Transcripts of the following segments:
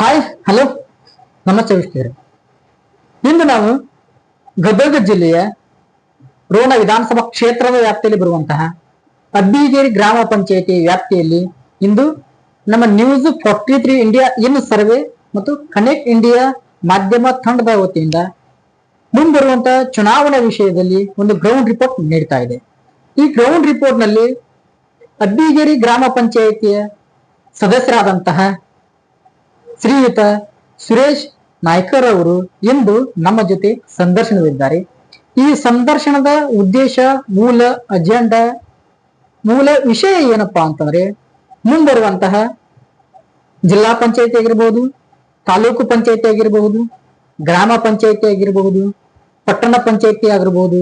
Hi hello ನಮಸ್ತೆ ವೀಕ್ಷಕರೇ. ಇಂದು ನಾವು ಗದಗ ಜಿಲ್ಲೆಯ ರೋಣ ವಿಧಾನಸಭಾ ಕ್ಷೇತ್ರದ ವ್ಯಾಪ್ತಿಯಲ್ಲಿ ಬರುವಂತಹ ಅಬ್ಬಿಗೇರಿ ಗ್ರಾಮ ಪಂಚಾಯತಿ ವ್ಯಾಪ್ತಿಯಲ್ಲಿ ಇಂದು ನಮ್ಮ news forty three India in survey ಮತ್ತು ಕನೆಕ್ಟ್ ಇಂಡಿಯಾ ಮಾಧ್ಯಮ ತಂಡದ ವತಿಯಿಂದ ಮುಂಬರುವಂತಹ ಚುನಾವಣಾ ವಿಷಯದಲ್ಲಿ ಒಂದು ಗ್ರೌಂಡ್ ರಿಪೋರ್ಟ್ ನೀಡ್ತಾ ಇದೆ. ಈ ಗ್ರೌಂಡ್ ರಿಪೋರ್ಟ್ನಲ್ಲಿ ಅಬ್ಬಿಗೇರಿ ಗ್ರಾಮ ಪಂಚಾಯತಿಯ ಸದಸ್ಯರಾದಂತಹ ಶ್ರೀಯುತ ಸುರೇಶ್ ನಾಯ್ಕರ್ ಅವರು ಇಂದು ನಮ್ಮ ಜೊತೆ ಸಂದರ್ಶನವಿದ್ದಾರೆ ಈ ಸಂದರ್ಶನದ ಉದ್ದೇಶ, ಮೂಲ ಅಜೆಂಡಾ ಮೂಲ ವಿಷಯ ಏನಪ್ಪಾ ಅಂತಂದ್ರೆ, ಮುಂಬರುವಂತಹ ಜಿಲ್ಲಾ ಪಂಚಾಯತಿ ಆಗಿರಬಹುದು ತಾಲೂಕು ಪಂಚಾಯತಿ ಆಗಿರಬಹುದು ಗ್ರಾಮ ಪಂಚಾಯತಿ ಆಗಿರಬಹುದು ಪಟ್ಟಣ ಪಂಚಾಯತಿ ಆಗಿರಬಹುದು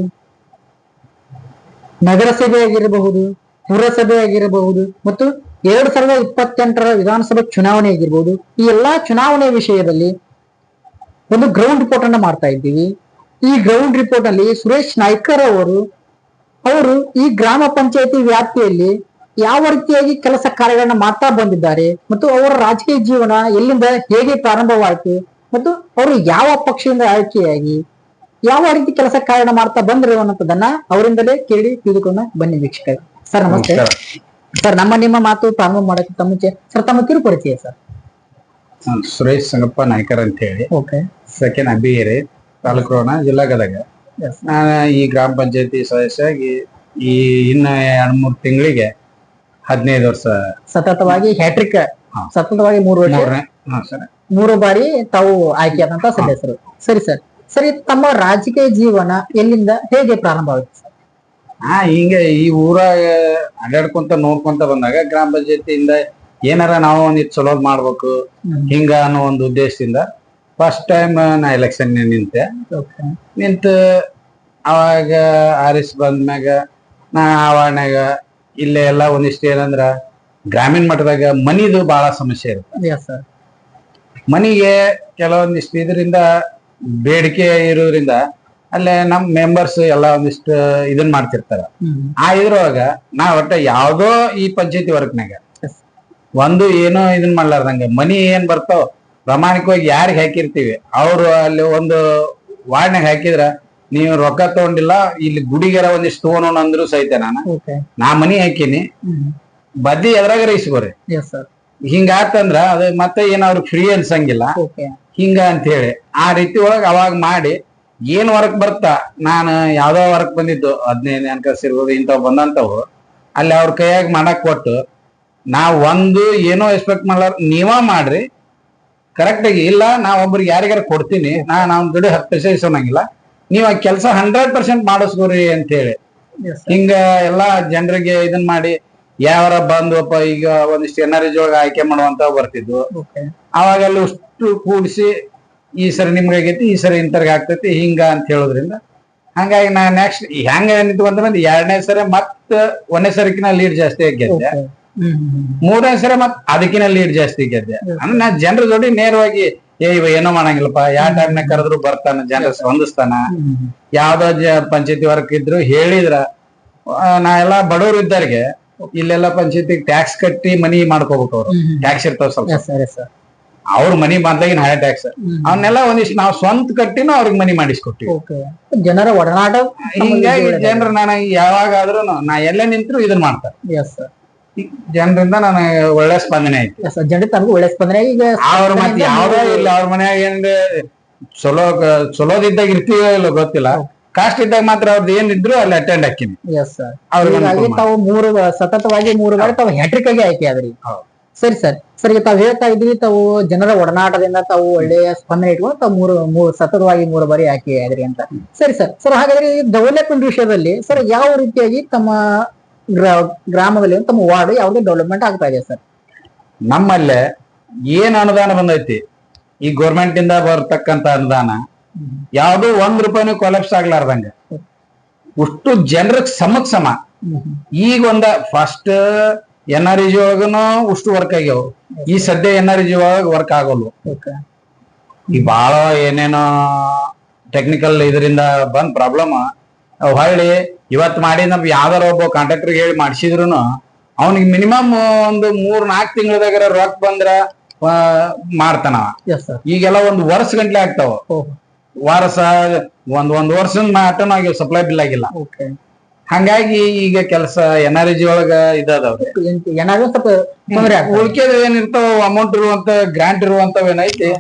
ನಗರಸಭೆ ಆಗಿರಬಹುದು, ಪುರಸಭೆ ಆಗಿರಬಹುದು ಮತ್ತು ಎರಡ್ ಸಾವಿರದ ಇಪ್ಪತ್ತೆಂಟರ ವಿಧಾನಸಭೆ ಚುನಾವಣೆ ಆಗಿರ್ಬೋದು, ಈ ಎಲ್ಲಾ ಚುನಾವಣೆ ವಿಷಯದಲ್ಲಿ ಒಂದು ಗ್ರೌಂಡ್ ರಿಪೋರ್ಟ್ ಅನ್ನ ಮಾಡ್ತಾ ಇದ್ದೀವಿ. ಈ ಗ್ರೌಂಡ್ ರಿಪೋರ್ಟ್ ಅಲ್ಲಿ ಸುರೇಶ್ ನಾಯ್ಕರ್ ಅವರು ಅವರು ಈ ಗ್ರಾಮ ಪಂಚಾಯತಿ ವ್ಯಾಪ್ತಿಯಲ್ಲಿ ಯಾವ ರೀತಿಯಾಗಿ ಕೆಲಸ ಕಾರ್ಯಗಳನ್ನ ಮಾಡ್ತಾ ಬಂದಿದ್ದಾರೆ ಮತ್ತು ಅವರ ರಾಜಕೀಯ ಜೀವನ ಎಲ್ಲಿಂದ ಹೇಗೆ ಪ್ರಾರಂಭವಾಯಿತು ಮತ್ತು ಅವರು ಯಾವ ಪಕ್ಷದಿಂದ ಆಯ್ಕೆಯಾಗಿ ಯಾವ ರೀತಿ ಕೆಲಸ ಕಾರ್ಯ ಮಾಡ್ತಾ ಬಂದ್ರು ಅನ್ನೋದನ್ನ ಅವರಿಂದಲೇ ಕೇಳಿ ತಿಳಿದುಕೊಂಡ ಬನ್ನಿ ವೀಕ್ಷಕರು. ಸರ್, ನಮಸ್ತೆ. ಸರ್ ನಮ್ಮ ನಿಮ್ಮ ಮಾತು ಪ್ರಾರಂಭ ಮಾಡೋಕ್ಕಿಂತ ಮುಂಚೆ ಸರ್ ತಮ್ಮ ಕಿರು ಪರಿಚಯ ಸರ್. ನಾನು ಸುರೇಶ್ ಸಂಗಪ್ಪ ನಾಯ್ಕರ್ ಅಂತ ಹೇಳಿ. ಓಕೆ. ಸೆಕೆಂಡ್ ಅಬ್ಬಿಗೆರೆ ತಾಲೂಕು ರೋಣ ಜಿಲ್ಲಾ ಗದಗ. ನಾನು ಈ ಗ್ರಾಮ ಪಂಚಾಯತಿ ಸದಸ್ಯಾಗಿ ಈ ಇನ್ನ ಎರಡ್ ಮೂರ್ ತಿಂಗಳಿಗೆ ಹದಿನೈದು ವರ್ಷ ಸತತವಾಗಿ ಹ್ಯಾಟ್ರಿಕ್ ಸತತವಾಗಿ ಮೂರು ವರ್ಷ ಮೂರನೇ ಹಾ ಸರ್. ಮೂರು ಬಾರಿ ತಾವು ಆಯ್ಕೆಯಾದಂತ ಸದಸ್ಯರು. ಸರಿ ಸರ್. ಸರಿ ತಮ್ಮ ರಾಜಕೀಯ ಜೀವನ ಎಲ್ಲಿಂದ ಹೇಗೆ ಪ್ರಾರಂಭ ಸರ್? ಹಾ ಹಿಂಗ ಈ ಊರಾಗ ಅಡ್ಡಾಡ್ಕೊಂತ ನೋಡ್ಕೊಂತ ಬಂದಾಗ ಗ್ರಾಮ ಪಂಚಾಯತಿಯಿಂದ ಏನಾರ ನಾವು ಒಂದು ಚಲೋ ಮಾಡ್ಬೇಕು ಹಿಂಗ ಅನ್ನೋ ಒಂದು ಉದ್ದೇಶದಿಂದ ಫಸ್ಟ್ ಟೈಮ್ ನಾ ಎಲೆಕ್ಷನ್ ನಿಂತೆ. ನಿಂತ ಅವಾಗ ಎಸ್ ಬಂದ್ಮ್ಯಾಗ ನಾ ಆವರಣಾಗ ಇಲ್ಲೇ ಎಲ್ಲ ಒಂದಿಷ್ಟು ಏನಂದ್ರ ಗ್ರಾಮೀಣ ಮಟ್ಟದಾಗ ಮನಿದು ಬಹಳ ಸಮಸ್ಯೆ ಇರುತ್ತೆ. ಮನಿಗೆ ಕೆಲವೊಂದಿಷ್ಟು ಇದರಿಂದ ಬೇಡಿಕೆ ಇರೋದ್ರಿಂದ ಅಲ್ಲೇ ನಮ್ ಮೆಂಬರ್ಸ್ ಎಲ್ಲ ಒಂದಿಷ್ಟು ಇದನ್ ಮಾಡ್ತಿರ್ತಾರ. ಆ ಇದ್ರೊಳಗ ನಾ ಒಟ್ಟ ಯಾವ್ದೋ ಈ ಪಂಚಾಯತಿ ವರ್ಕ್ನಾಗ ಒಂದು ಏನೋ ಇದನ್ ಮಾಡ್ಲಾರ್ದಂಗ ಮನಿ ಏನ್ ಬರ್ತಾವ ಪ್ರಾಮಾಣಿಕವಾಗಿ ಯಾರಿಗ್ ಹಾಕಿರ್ತೀವಿ ಅವ್ರು ಅಲ್ಲಿ ಒಂದು ವಾರ್ಡ್ನಾಗ ಹಾಕಿದ್ರ ನೀವು ರೊಕ್ಕ ತಗೊಂಡಿಲ್ಲ ಇಲ್ಲಿ ಗುಡಿಗೆರ ಒಂದಿಷ್ಟು ತಗೋಣ ಅಂದ್ರು ಸಹಿತ ನಾನು. ನಾ ಮನಿ ಹಾಕಿನಿ. ಬದ್ದಿ ಎದ್ರಾಗ ಇಸ್ಕೋರಿ ಹಿಂಗಾತಂದ್ರ ಅದು ಮತ್ತೆ ಏನ್ ಅವ್ರಿಗೆ ಫ್ರೀ ಅನ್ಸಂಗಿಲ್ಲ ಹಿಂಗ ಅಂತ ಹೇಳಿ. ಆ ರೀತಿ ಒಳಗ ಅವಾಗ ಮಾಡಿ ಏನ್ ವರ್ಕ್ ಬರ್ತಾ? ನಾನು ಯಾವ್ದೋ ವರ್ಕ್ ಬಂದಿದ್ದು ಹದಿನೈದು ಅನ್ಕಸ್ ಇರ್ಬೋದು ಇಂಥವ್ ಬಂದಂತವು ಅಲ್ಲಿ ಅವ್ರ ಕೈಯಾಗ ಮಾಡಕ್ ಕೊಟ್ಟು ನಾ ಒಂದು ಏನೋ ಎಕ್ಸ್ಪೆಕ್ಟ್ ಮಾಡ್ಲಾರ ನೀವ ಮಾಡ್ರಿ. ಕರೆಕ್ಟ್ ಆಗಿ ಇಲ್ಲ ನಾ ಒಬ್ರಿಗೆ ಯಾರಿಗಾರ ಕೊಡ್ತೀನಿ ನಾ ಅವ್ನ ದುಡ್ಡು ಹತ್ತು ಪೈಸೆ ಇಸೋಣಂಗಿಲ್ಲ ನೀವ್ ಆ ಕೆಲಸ ಹಂಡ್ರೆಡ್ ಪರ್ಸೆಂಟ್ ಮಾಡಿಸ್ಕೋರಿ ಅಂತ ಹೇಳಿ ಹಿಂಗ ಎಲ್ಲಾ ಜನರಿಗೆ ಇದನ್ ಮಾಡಿ ಯಾವಾರ ಬಂದ್ವಪ್ಪ ಈಗ ಒಂದಿಷ್ಟು ಎನ್ ಆರ್ ಒಳಗ ಆಯ್ಕೆ ಮಾಡುವಂತ ಬರ್ತಿದ್ವು. ಅವಾಗ ಅಲ್ಲಿ ಅಷ್ಟು ಕೂಡಿಸಿ ಈ ಸರಿ ನಿಮ್ಗೆ ಆಗೈತಿ ಈ ಸರಿ ಇಂತರ್ಗ ಆಗ್ತೈತಿ ಹಿಂಗ ಅಂತ ಹೇಳೋದ್ರಿಂದ. ಹಂಗಾಗಿ ನಾ ನೆಕ್ಸ್ಟ್ ಹೆಂಗ ನಿಂತ್ಕೊಂತ ಬಂದ್ ಎರಡನೇ ಸರಿ ಮತ್ತ ಒಂದನೇ ಸರಿಕಿನ ಲೀಡ್ ಜಾಸ್ತಿ ಗೆದ್ದೆ. ಮೂರನೇ ಸರಿ ಮತ್ ಅದಕ್ಕಿನ ಲೀಡ್ ಜಾಸ್ತಿ ಗೆದ್ದೆ. ಅಂದ್ರೆ ನಾ ಜನರ ಜೋಡಿ ನೇರವಾಗಿ ಏ ಇವ ಏನೋ ಮಾಡಂಗಿಲ್ಲಪ್ಪ ಯಾವ ಟೈಮ್ನ ಕರೆದ್ರು ಬರ್ತಾನ ಜನರ ಸ್ಪಂದಿಸ್ತಾನ. ಯಾವ್ದೋ ಜ ಪಂಚಾಯತಿ ವರ್ಕ್ ಇದ್ರು ಹೇಳಿದ್ರ ನಾ ಎಲ್ಲಾ ಬಡವರು ಇದ್ದಾರಿಗೆ ಇಲ್ಲೆಲ್ಲ ಪಂಚಾಯತಿ ಟ್ಯಾಕ್ಸ್ ಕಟ್ಟಿ ಮನಿ ಮಾಡ್ಕೋಬೇಕು ಅವ್ರು. ಟ್ಯಾಕ್ಸ್ ಇರ್ತಾವ ಸ್ವಲ್ಪ. ಅವ್ರ ಮನಿ ಬಂದಾಗಿನ ಹಳೆ ಟ್ಯಾಕ್ಸ್. ಅವನ್ನೆಲ್ಲ ಒಂದಿಷ್ಟು ನಾವು ಸ್ವಂತ ಕಟ್ಟಿನ ಅವ್ರಿಗೆ ಮನಿ ಮಾಡಿಸ್ಕೊಟ್ಟಿವಿ. ಜನರ ಒಡನಾಟ ಹಿಂಗಾಗಿ ಜನರು ನಾನು ಯಾವಾಗಾದ್ರೂ ನಾ ಎಲ್ಲೇ ನಿಂತರೂ ಇದನ್ನ ಮಾಡ್ತಾರೆ. ಜನರಿಂದ ನಾನು ಒಳ್ಳೆ ಸ್ಪಂದನೆ ಐತಿ. ಜನರಿಗೆ ತನಗೂ ಒಳ್ಳೆ ಸ್ಪಂದನೆ. ಈಗ ಅವ್ರ ಮತ್ತೆ ಯಾವ್ದೋ ಇಲ್ಲ ಅವ್ರ ಮನ್ಯಾಗ ಏನ್ ಚಲೋ ಚಲೋದಿದ್ದಾಗ ಇರ್ತೀವೋ ಇಲ್ಲ ಗೊತ್ತಿಲ್ಲ. ಕಾಸ್ಟ್ ಇದ್ದಾಗ ಮಾತ್ರ ಅವ್ರದ್ದು ಏನಿದ್ರು ಅಲ್ಲಿ ಅಟೆಂಡ್ ಹಾಕಿನಿ. ಎಸ್ ಸರ್ ಅವ್ರಿಗೆ ತಾವು ಮೂರು ಸತತವಾಗಿ ಮೂರು ಬಾರಿ ತಾವು ಹ್ಯಾಟ್ರಿಕ್ ಆಗಿ ಆಯ್ಕೆ ಆದ್ರಿ. ಸರಿ ಸರ್. ಸರ್ ಈಗ ತಾವು ಹೇಳ್ತಾ ಇದ್ವಿ ತಾವು ಜನರ ಒಡನಾಟದಿಂದ ತಾವು ಒಳ್ಳೆಯ ಸ್ಪಂದನೆ ಇಟ್ಕೊಂಡು ತಾವು ಮೂರು ಮೂರು ಸತತವಾಗಿ ಮೂರು ಬಾರಿ ಆಯ್ಕೆ ಆದ್ರಿ ಅಂತ. ಸರಿ ಸರ್ ಸರ್ ಹಾಗಾದ್ರೆ ಈ ಡೆವಲಪ್ಮೆಂಟ್ ವಿಷಯದಲ್ಲಿ ಸರ್ ಯಾವ ರೀತಿಯಾಗಿ ತಮ್ಮ ಗ್ರಾ- ಗ್ರಾಮದಲ್ಲಿ ತಮ್ಮ ವಾರ್ಡ್ ಯಾವ್ದು ಡೆವಲಪ್ಮೆಂಟ್ ಆಗ್ತಾ ಇದೆ ಸರ್? ನಮ್ಮಲ್ಲೇ ಏನ್ ಅನುದಾನ ಬಂದೈತಿ? ಈ ಗೌರ್ಮೆಂಟ್ ಇಂದ ಬರ್ತಕ್ಕಂತ ಅನುದಾನ ಯಾವ್ದು ಒಂದ್ ರೂಪಾಯಿನೂ ಕೊಲಾಪ್ಸ್ ಆಗ್ಲಾರ್ದಂಗ. ಅಷ್ಟು ಜನರ ಸಮಕ್ ಸಮ ಈಗ ಒಂದ ಫಸ್ಟ್ ಎನ್ ಆರ್ ಇ ಒಳಗನು ಅಷ್ಟು ವರ್ಕ್ ಆಗ್ಯಾವ. ಈ ಸದ್ಯ ಎನ್ ಆರ್ ಇ ಒಳಗ ವರ್ಕ್ ಆಗಲ್ವು. ಈ ಬಹಳ ಏನೇನೋ ಟೆಕ್ನಿಕಲ್ ಇದರಿಂದ ಬಂದ್ ಪ್ರಾಬ್ಲಮ್ ಹೊಳ್ಳಿ ಇವತ್ ಮಾಡಿ ನಮ್ ಯಾವ್ದಾರ ಒಬ್ಬ ಕಾಂಟ್ರಾಕ್ಟರ್ ಹೇಳಿ ಮಾಡಿಸಿದ್ರು ಅವನಿಗೆ ಮಿನಿಮಮ್ ಒಂದು ಮೂರ್ ನಾಲ್ಕು ತಿಂಗಳದಾಗ ರೊಕ್ಕ ಬಂದ್ರ ಮಾಡ್ತಾನ ಈಗೆಲ್ಲ ಒಂದ್ ವರ್ಷ ಗಂಟ್ಲೆ ಆಗ್ತಾವ. ವಾರ ವಾರಸ ಒಂದ್ ಒಂದ್ ವರ್ಷ ಮಾಟನ ಆಗಿ ಸಪ್ಲೈ ಬಿಲ್ ಆಗಿಲ್ಲ. ಓಕೆ ಹಂಗಾಗಿ ಈಗ ಕೆಲಸ ಎನ್ ಆರ್ ಜಿ ಒಳಗ ಇದಾದವ್ರಿ ಏನಾದ್ರು ಸ್ವಲ್ಪ ತೊಂದರೆ ಉಳ್ಕೆದ ಏನಿರ್ತಾವ ಅಮೌಂಟ್ ಇರುವಂತ ಗ್ರಾಂಟ್ ಇರುವಂತವ್ ಏನೈತಿ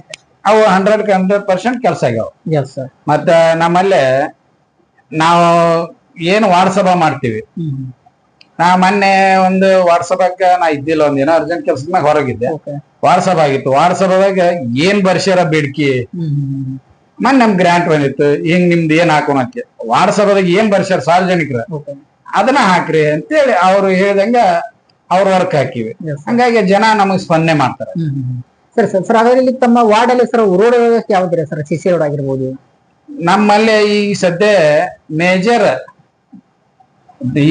ಅವು ಹಂಡ್ರೆಡ್ ಹಂಡ್ರೆಡ್ ಪರ್ಸೆಂಟ್ ಕೆಲಸ ಆಗ್ಯಾವ. ಮತ್ತ ನಮ್ಮಲ್ಲೇ ನಾವು ಏನು ವಾಟ್ಸಪ್ ಮಾಡ್ತೀವಿ. ನಾ ಮೊನ್ನೆ ಒಂದು ವಾಟ್ಸಪ್ ನಾ ಇದ್ದಿಲ್ಲ ಒಂದ್ ಏನೋ ಅರ್ಜೆಂಟ್ ಕೆಲ್ಸದ ಮ್ಯಾಗ ಹೊರಗಿದ್ದೆ. ವಾಟ್ಸಪ್ ಆಗಿತ್ತು. ವಾಟ್ಸಪ್ ಏನ್ ಬರ್ಸ್ಯಾರ ಬೇಡಿಕೆ? ಮೊನ್ನೆ ನಮ್ ಗ್ರಾಂಟ್ ಬಂದಿತ್ತು ಹಿಂಗ್ ನಿಮ್ದು ಏನ್ ಹಾಕೋಣಕ್ಕೆ ವಾರ್ಡ್ ದಾಗ ಏನ್ ಬರ್ಸ್ಯಾರ ಸಾರ್ವಜನಿಕರ? ಅದನ್ನ ಹಾಕ್ರಿ ಅಂತೇಳಿ ಅವ್ರು ಹೇಳ್ದಂಗ ಅವ್ರ ವರ್ಕ್ ಹಾಕಿವಿ. ಹಂಗಾಗಿ ಜನ ನಮಗ್ ಸ್ಪಂದನೆ ಮಾಡ್ತಾರೆ. ಸರಿ ಸರ್ ಸರ್. ಹಾಗಾದ್ರೆ ಇಲ್ಲಿ ತಮ್ಮ ವಾರ್ಡ್ ಅಲ್ಲಿ ಸರ್ ರೋಡ್ ವ್ಯವಸ್ಥೆ ಯಾವ್ದಿದೆ ಸರ್? ಸಿ ಸಿ ರೋಡ್ ಆಗಿರ್ಬೋದು. ನಮ್ಮಲ್ಲಿ ಈ ಸದ್ಯ ಮೇಜರ್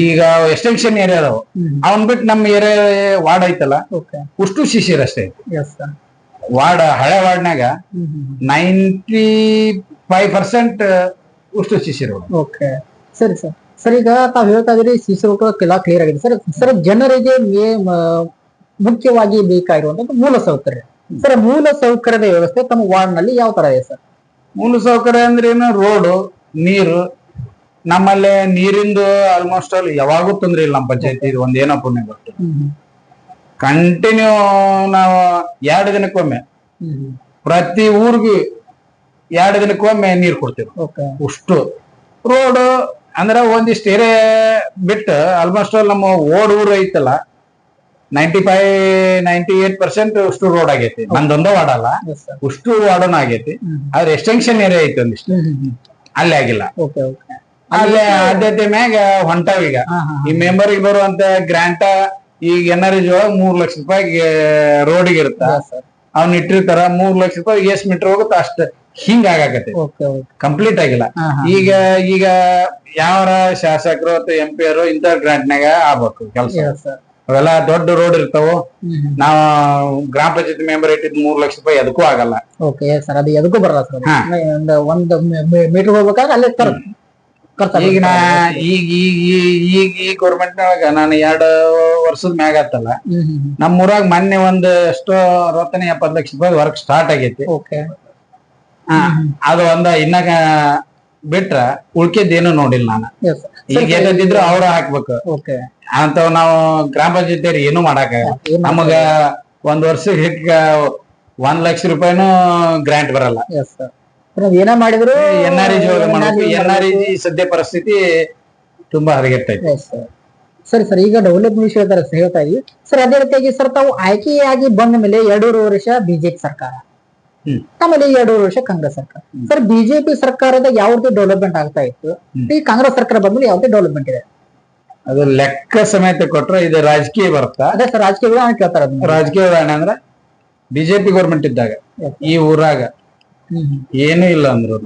ಈಗ ಎಕ್ಸ್ಟೆನ್ಷನ್ ಏರಿಯಾ ಅದಾವ. ಅವನ್ ಬಿಟ್ಟು ನಮ್ಮ ಏರಿಯಾ ವಾರ್ಡ್ ಐತಲ್ಲ. ಉಷ್ಟು ಶಿಶಿರ್ ಅಷ್ಟೇ ಐತಿ. ವಾರ್ಡ್ ಹಳೆ ವಾರ್ಡ್ನಾಗ ನೈಂಟಿ ಫೈವ್ ಪರ್ಸೆಂಟ್ ಉಷ್ಟು ಶಿಶಿರು ಓಕೆ. ಸರಿ ಸರ್. ಸರ್ ಈಗ ತಾವು ಹೇಳ್ತಾ ಇದ್ರಿ ಎಲ್ಲ ಕ್ಲಿಯರ್ ಆಗಿದೆ. ಸರ್ ಸರ್ ಜನರಿಗೆ ಮುಖ್ಯವಾಗಿ ಬೇಕಾಗಿರುವಂತದ್ದು ಮೂಲ ಸೌಕರ್ಯ. ಸರ್ ಮೂಲ ಸೌಕರ್ಯದ ವ್ಯವಸ್ಥೆ ತಮ್ಮ ವಾರ್ಡ್ನಲ್ಲಿ ಯಾವ ತರ ಇದೆ ಸರ್? ಮೂಲ ಸೌಕರ್ಯ ಅಂದ್ರೆ ಏನು? ರೋಡು ನೀರು. ನಮ್ಮಲ್ಲಿ ನೀರಿಂದು ಆಲ್ಮೋಸ್ಟ್ ಅಲ್ಲಿ ಯಾವಾಗೂ ತೊಂದ್ರೆ ಇಲ್ಲ ನಮ್ಮ ಪಂಚಾಯತಿ ಒಂದ್ ಏನೋ ಪುಣ್ಯ ಗೊತ್ತು ಕಂಟಿನ್ಯೂ ನಾವು ಎರಡು ದಿನಕ್ಕೊಮ್ಮೆ. ಪ್ರತಿ ಊರಿಗೂ ಎರಡು ದಿನಕ್ಕೊಮ್ಮೆ ನೀರು ಕೊಡ್ತೀವಿ. ಅಷ್ಟು. ರೋಡ್ ಅಂದ್ರೆ ಒಂದಿಷ್ಟು ಏರಿಯಾ ಬಿಟ್ಟು ಆಲ್ಮೋಸ್ಟ್ ನಮ್ಮ ಓಡ್ ಊರು ಐತಲ್ಲ ninety five ninety eight percent ಅಷ್ಟು ರೋಡ್ ಆಗೈತಿ. ನಂದೊಂದ ವಾಡಲ್ಲ ಅಲ್ಲ. ಉಷ್ಟು ಅಷ್ಟು ವಾರ್ಡನ್ ಆಗೈತಿ. ಆದ್ರೆ ಎಕ್ಸ್ಟೆನ್ಷನ್ ಏರಿಯಾ ಐತಿ ಒಂದಿಷ್ಟು. ಅಲ್ಲೇ ಆಗಿಲ್ಲ. ಅಲ್ಲೇ ಆದ್ಯತೆ ಮ್ಯಾಗ ಹೊಂಟಾವ ಈಗ ಹಾ ಹಾ. ಈ ಮೆಂಬರ್ಗೆ ಬರುವಂತ ಗ್ರಾಂಟ ಈಗ ಎನ್ ಆರ್ ಒಳಗ ಮೂರ್ ಲಕ್ಷ ರೂಪಾಯಿ ರೋಡಿಗೆ ಇರುತ್ತ? ಅವ್ನ ಇಟ್ಟಿರ್ತಾರ ಮೂರ್ ಲಕ್ಷ ರೂಪಾಯಿ ಎಷ್ಟ್ ಮೀಟರ್ ಹೋಗುತ್ತ ಅಷ್ಟ ಹಿಂಗ ಆಗಾಕತ್ತೆ ಕಂಪ್ಲೀಟ್ ಆಗಿಲ್ಲ. ಈಗ ಈಗ ಯಾವರ ಶಾಸಕರು ಅಥವಾ ಎಂ ಪಿ ಅವರು ಗ್ರಾಂಟ್ ಗ್ರಾಂಟ್ನಾಗ ಆಗ್ಬೇಕು ಕೆಲಸ. ಅವೆಲ್ಲ ದೊಡ್ಡ ರೋಡ್ ಇರ್ತಾವು. ನಾವು ಗ್ರಾಮ ಪಂಚಾಯತ್ ಮೆಂಬರ್ ಇಟ್ಟಿದ್ ಮೂರ್ ಲಕ್ಷ ರೂಪಾಯಿ ಅದಕ್ಕೂ ಆಗಲ್ಲ. ಓಕೆ ಸರ್ ಅದು ಎದಕ್ಕೂ ಬರಲ್ಲ ಸರ್ ಒಂದು ಮೀಟರ್ ಹೋಗ್ಬೇಕಾದ್ರೆ ಅಲ್ಲೇ ಈಗ ನಾ ಈಗ ಈಗ ಈ- ಈಗ ಈ ಗೌರ್ಮೆಂಟ್ ನೊಳಗ ನಾನು ಎರಡು ವರ್ಷದ ಮ್ಯಾಗ ಆತಲ್ಲ ನಮ್ಮೂರಾಗ ಮೊನ್ನೆ ಒಂದ್ ಎಷ್ಟೋ ಅರವತ್ತನೇ ಎಪ್ಪತ್ ಲಕ್ಷ ರೂಪಾಯಿ ವರ್ಕ್ ಸ್ಟಾರ್ಟ್ ಆಗೈತಿ. ಓಕೆ. ಹಾ, ಅದು ಒಂದ ಇನ್ನ ಬಿಟ್ರ ಉಳ್ಕಿದ್ದೇನು ನೋಡಿಲ್ಲ ನಾನು. ಎಸ್ ಈಗ ಏನಿದ್ರು ಅವ್ರ ಹಾಕ್ಬೇಕು. ಓಕೆ. ಅಂತವ್ ನಾವು ಗ್ರಾಮ ಪಂಚಾಯತಿ ಏನು ಮಾಡಾಕ ನಮಗ ಒಂದ್ ವರ್ಷಕ್ಕೆ ಹೆಚ್ಚಿಗೆ ಒಂದ್ ಲಕ್ಷ ರೂಪಾಯಿನೂ ಗ್ರಾಂಟ್ ಬರಲ್ಲ. ಎಸ್ ಸರ್ ಏನ ಮಾಡಿದ್ರು. N R G N R G ಸದ್ಯ ಪರಿಸ್ಥಿತಿ ತುಂಬಾ ಹರಿಗೆಟ್ಟೈತೆ ಸರಿ ಸರ್. ಈಗ ಡೆವಲಪ್ಮೆಂಟ್ ಸರ್ ಹೇಳ್ತಾ ಇದೀವಿ ಸರ್ ಅದೇ ರೀತಿಯಾಗಿ ಸರ್ ತಾವು ಆಯ್ಕೆಯಾಗಿ ಬಂದ ಮೇಲೆ ಎರಡೂರು ವರ್ಷ ಬಿಜೆಪಿ ಸರ್ಕಾರ. ಆಮೇಲೆ ಎರಡೂರು ವರ್ಷ ಕಾಂಗ್ರೆಸ್ ಸರ್ಕಾರ. ಸರ್ ಬಿಜೆಪಿ ಸರ್ಕಾರದ ಯಾವ್ದು ಡೆವಲಪ್ಮೆಂಟ್ ಆಗ್ತಾ ಇತ್ತು. ಈ ಕಾಂಗ್ರೆಸ್ ಸರ್ಕಾರ ಬಂದ್ಮೇಲೆ ಯಾವ್ದೇ ಡೆವಲಪ್ಮೆಂಟ್ ಇದೆ? ಅದು ಲೆಕ್ಕ ಸಮೇತ ಕೊಟ್ರೆ ಇದು ರಾಜಕೀಯ ಬರುತ್ತಾ? ಅದೇ ಸರ್ ರಾಜಕೀಯ ಕೇಳ್ತಾರೆ ಕೇಳ್ತಾ ರಾಜಕೀಯ ಉದಾಹರಣೆ ಅಂದ್ರೆ ಬಿಜೆಪಿ ಗೌರ್ಮೆಂಟ್ ಇದ್ದಾಗ ಈ ಊರಾಗ. ಏನೂ ಇಲ್ಲ ಅಂದ್ರು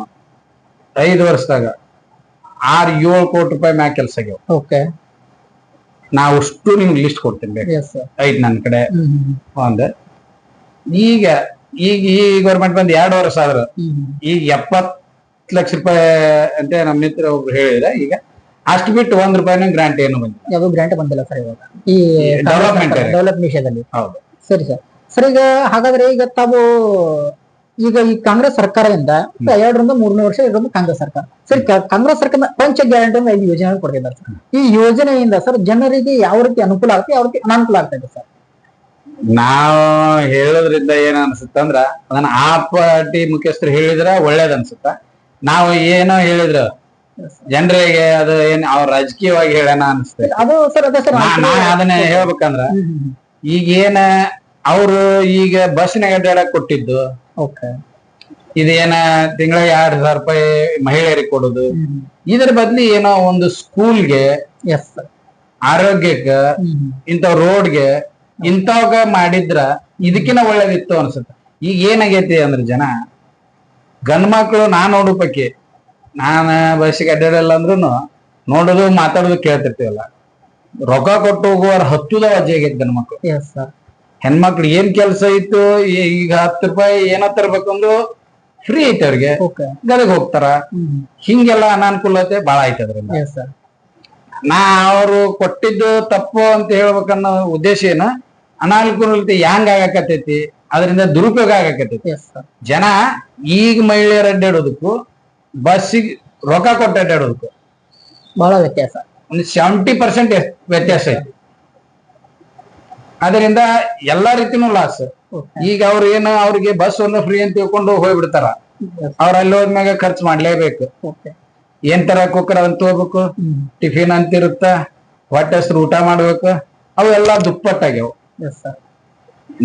ಐದು ವರ್ಷದಾಗ ಆರ್ ಏಳು ಕೋಟಿ ರೂಪಾಯಿ ಮ್ಯಾಗ ಕೆಲ್ಸ ಆಗ್ಯಾವ. ಓಕೆ ನಾವು ಅಷ್ಟು ನಿಮ್ಗೆ ಲಿಸ್ಟ್ ಕೊಡ್ತೀನಿ ಬೇಕು. ಎಸ್ ಸರ್ ಐತ್ ನನ್ ಕಡೆ. ಒಂದ್ ಈಗ ಈಗ ಈ ಗೌರ್ಮೆಂಟ್ ಬಂದ್ ಎರಡು ವರ್ಷ ಆದ್ರ ಈಗ ಎಪ್ಪತ್ ಲಕ್ಷ ರೂಪಾಯಿ ಅಂತ ನಮ್ಮ ಮಿತ್ರ ಒಬ್ರು ಹೇಳಿದ್ರೆ ಈಗ ಅಷ್ಟು ಬಿಟ್ಟು ಒಂದ್ ರೂಪಾಯಿನೂ ಗ್ರಾಂಟ್ ಏನು ಬಂದಿಲ್ಲ. ಯಾವ್ದು ಗ್ರಾಂಟ್ ಬಂದಿಲ್ಲ ಸರ್ ಇವಾಗ. ಈ ಡೆವಲಪ್ಮೆಂಟ್. ಡೆವಲಪ್ಮೆಂಟ್ ವಿಷಯದಲ್ಲಿ ಹೌದು. ಸರಿ ಸರ್ ಸರ್ ಈಗ ಹಾಗಾದ್ರೆ ಈಗ ತಾವು ಈಗ ಈ ಕಾಂಗ್ರೆಸ್ ಸರ್ಕಾರದಿಂದ ಎರಡರಿಂದ ಮೂರನೇ ವರ್ಷ ಇರೋದು ಕಾಂಗ್ರೆಸ್ ಸರ್ಕಾರ. ಸರಿ ಕಾಂಗ್ರೆಸ್ ಸರ್ಕಾರ ಪಂಚ ಗ್ಯಾರಂಟಿ ಅಂತ ಐದು ಯೋಜನೆ ಕೊಡ್ತಿದ್ದಾರೆ ಸರ್. ಈ ಯೋಜನೆಯಿಂದ ಸರ್ ಜನರಿಗೆ ಯಾವ ರೀತಿ ಅನುಕೂಲ ಆಗುತ್ತೆ ಯಾವ ರೀತಿ ಅನಾನುಕೂಲ ಆಗ್ತಾ ಇದೆ ಸರ್? ನಾವ್ ಹೇಳೋದ್ರಿಂದ ಏನ್ ಅನ್ಸುತ್ತ ಅಂದ್ರ ಅದನ್ನ ಆ ಪಾರ್ಟಿ ಮುಖ್ಯಸ್ಥರು ಹೇಳಿದ್ರ ಒಳ್ಳೇದ್ ಅನ್ಸುತ್ತ. ನಾವು ಏನೋ ಹೇಳಿದ್ರು ಜನರಿಗೆ ಅದು ಏನ್ ಅವ್ರ ರಾಜಕೀಯವಾಗಿ ಹೇಳೋಣ ಅನ್ಸುತ್ತೆ. ಅದು ಸರ್ ಅದೇ ಸರ್ ಅದನ್ನ ಹೇಳ್ಬೇಕಂದ್ರ ಈಗ ಏನ ಅವ್ರು ಈಗ ಬಸ್ನಾಗ ಅಡ್ಡಾಡಕ್ ಕೊಟ್ಟಿದ್ದು ಓಕೆ ಇದೇನ ತಿಂಗಳಿಗೆ ಎರಡ್ ಸಾವಿರ ರೂಪಾಯಿ ಮಹಿಳೆಯರಿಗೆ ಕೊಡೋದು. ಇದರ ಬದ್ಲಿ ಏನೋ ಒಂದು ಸ್ಕೂಲ್ಗೆ ಎಸ್ ಆರೋಗ್ಯಕ್ಕ ಇಂಥ ರೋಡ್ಗೆ ಇಂಥವಾಗ ಮಾಡಿದ್ರ ಇದಕ್ಕಿನ ಒಳ್ಳೇದಿತ್ತು ಅನ್ಸುತ್ತೆ. ಈಗ ಏನಾಗೈತಿ ಅಂದ್ರೆ ಜನ ಗಂಡ್ ಮಕ್ಳು ನಾ ನೋಡೋ ಬಗ್ಗೆ ನಾನ ಬಸ್ಸಿಗೆ ಅಡ್ಡಾಡಲ್ಲ ಅಂದ್ರೂ ನೋಡೋದು ಮಾತಾಡೋದು ಕೇಳ್ತಿರ್ತೀವಲ್ಲ. ರೊಕ್ಕ ಕೊಟ್ಟು ಹೋಗುವವ್ರ ಹತ್ತುದ ಅಜ್ಜಿ ಆಗೈತಿ ಗಂಡ್ ಮಕ್ಳು. ಎಸ್ ಸರ್ ಹೆಣ್ಮಕ್ಳು ಏನ್ ಕೆಲಸ ಇತ್ತು? ಈಗ ಹತ್ತು ರೂಪಾಯಿ ಏನೋ ತರ್ಬೇಕಂದ್ರು ಫ್ರೀ ಐತೆ ಅವ್ರಿಗೆ. ಗದಗ ಹೋಗ್ತಾರ. ಹಿಂಗೆಲ್ಲ ಅನಾನುಕೂಲತೆ ಬಹಳ ಐತೆ ಅದ್ರಿಂದ. ನಾ ಅವರು ಕೊಟ್ಟಿದ್ದು ತಪ್ಪು ಅಂತ ಹೇಳ್ಬೇಕನ್ನೋ ಉದ್ದೇಶ ಏನ? ಅನಾನುಕೂಲತೆ ಹ್ಯಾಂಗ ಆಗಕತ್ತೈತಿ? ಅದರಿಂದ ದುರುಪಯೋಗ ಸರ್ ಜನ ಈಗ ಮಹಿಳೆಯರು ಅಡ್ಡಾಡೋದಕ್ಕೂ ಬಸ್ಸಿಗೆ ರೊಕ್ಕ ಕೊಟ್ಟು ಅಡ್ಡಾಡೋದಕ್ಕೂ ಬಹಳ ವ್ಯತ್ಯಾಸ. ಒಂದು ಸೆವೆಂಟಿ ಪರ್ಸೆಂಟ್ ವ್ಯತ್ಯಾಸ ಐತಿ. ಅದರಿಂದ ಎಲ್ಲಾ ರೀತಿನೂ ಲಾಸ್ ಈಗ ಅವ್ರು ಏನು ಅವ್ರಿಗೆ ಬಸ್ ಒಂದು ಫ್ರೀ ಅಂತ ತಿಳ್ಕೊಂಡು ಹೋಗ್ಬಿಡ್ತಾರ. ಅವ್ರ ಅಲ್ಲಿ ಹೋದ್ಮ್ಯಾಗ ಖರ್ಚು ಮಾಡ್ಲೇಬೇಕು. ಏನ್ ತರ ಕುಕ್ಕರ್ ಅಂತ ಹೋಗ್ಬೇಕು ಟಿಫಿನ್ ಅಂತ ಇರುತ್ತ? ಹೊಟ್ಟೆ ಹಸ್ರು ಊಟ ಮಾಡ್ಬೇಕು. ಅವೆಲ್ಲ ದುಪ್ಪಟ್ಟಾಗ್ಯಾವ.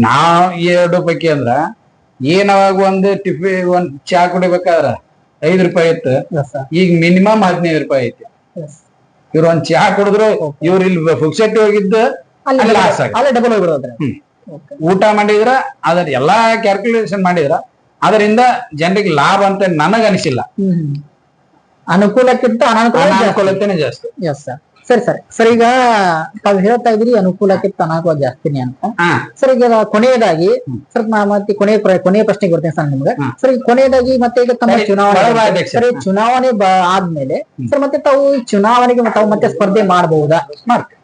ನಾವ್ ಎರಡು ಪೈಕಿ ಅಂದ್ರ ಏನ್ ಅವಾಗ ಒಂದು ಟಿಫಿನ್ ಒಂದ್ ಚಾ ಕುಡಿಬೇಕಾದ್ರ ಐದ್ ರೂಪಾಯಿ ಇತ್ತು. ಈಗ ಮಿನಿಮಮ್ ಹದಿನೈದು ರೂಪಾಯಿ ಐತಿ. ಇವ್ರ ಒಂದ್ ಚಹಾ ಕುಡಿದ್ರು ಇವ್ರ ಇಲ್ಲಿ ಫುಕ್ಸೆಟ್ಟಿ ಹೋಗಿದ್ದು ಅಲ್ಲಿ ಡಬಲ್ ಊಟ ಮಾಡಿದ್ರ ಅದ್ರ ಎಲ್ಲಾ ಕ್ಯಾಲ್ಕುಲೇಷನ್ ಮಾಡಿದ್ರ ಅದರಿಂದ ಜನರಿಗೆ ಲಾಭ ಅಂತ ನನಗ ಅನಿಸಿಲ್ಲ ಅನುಕೂಲಕ್ಕಿಂತ ಅನಾನುಕೂಲ ಅನಾನುಕೂಲತೆನೆ ಜಾಸ್ತಿ. ಎಸ್ ಸರ್ ಸರಿ ಸರ್. ಸರ್ ಈಗ ತಾವು ಹೇಳ್ತಾ ಇದ್ರಿ ಅನುಕೂಲಕ್ಕಿಂತ ಅನಾನುಕೂಲ ಜಾಸ್ತಿನೇ ಅಂತ. ಸರ್ ಈಗ ಕೊನೆಯದಾಗಿ ಸರ್ ನಾ ಮತ್ತೆ ಕೊನೆಯ ಕೊನೆಯ ಪ್ರಶ್ನೆಗೆ ಬರ್ತೇನೆ ಸರ್ ನಿಮ್ಗೆ. ಸರ್ ಈಗ ಕೊನೆಯದಾಗಿ ಮತ್ತೆ ಈಗ ತಮ್ಮ ಚುನಾವಣೆ. ಸರಿ ಚುನಾವಣೆ ಆದ್ಮೇಲೆ ಸರ್ ಮತ್ತೆ ತಾವು ಚುನಾವಣೆಗೆ ತಾವು ಮತ್ತೆ ಸ್ಪರ್ಧೆ ಮಾಡಬಹುದಾ? ಮಾಡ್ತೀವಿ.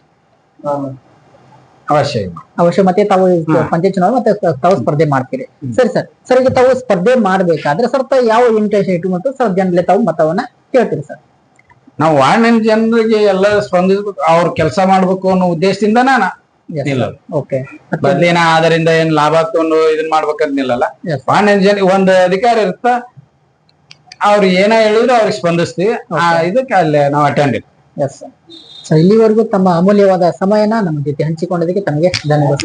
ಅವಶ್ಯ. ಅವಶ್ಯ ಮತ್ತೆ ತಾವು ಪಂಚಾಯತ್ ಚುನಾವಣೆ ಮತ್ತೆ ತಾವು ಸ್ಪರ್ಧೆ ಮಾಡ್ತೀರಿ. ಸರಿ ಸರ್. ಸರ್ ಈಗ ತಾವು ಸ್ಪರ್ಧೆ ಮಾಡ್ಬೇಕಾದ್ರೆ ಸರ್ ತಾವು ಯಾವ ಇಂಟೆನ್ಷನ್ ಇಟ್ಕೊಂಡು ಸರ್ ಜನರಲ್ಲಿ ತಾವು ಮತವನ್ನ ಕೇಳ್ತೀರಿ ಸರ್? ನಾವು ವಾರ್ಡಿನ ಜನರಿಗೆ ಎಲ್ಲ ಸ್ಪಂದಿಸ್ಬೇಕು ಅವ್ರ ಕೆಲಸ ಮಾಡ್ಬೇಕು ಅನ್ನೋ ಉದ್ದೇಶದಿಂದ ನಾನು ಓಕೆ ಬದ್ಲಿನ ಅದರಿಂದ ಏನ್ ಲಾಭ ತಗೊಂಡು ಇದನ್ ಮಾಡ್ಬೇಕಂತ ನಿಲ್ಲಲ್ಲ. ವಾರ್ಡಿನ ಜನ ಒಂದ್ ಅಧಿಕಾರ ಇರುತ್ತ ಅವ್ರು ಏನ ಹೇಳಿದ್ರು ಅವ್ರಿಗೆ ಸ್ಪಂದಿಸ್ತೀವಿ. ಇದಕ್ಕೆ ಅಲ್ಲಿ ನಾವು ಅಟೆಂಡ್ ಎಸ್ ಸರ್ ಸೊ ಇಲ್ಲಿವರೆಗೂ ತಮ್ಮ ಅಮೂಲ್ಯವಾದ ಸಮಯನ ನಮ್ಮ ಜೊತೆ ಹಂಚಿಕೊಂಡಿದ್ದಕ್ಕೆ ತಮಗೆ ಧನ್ಯವಾದ.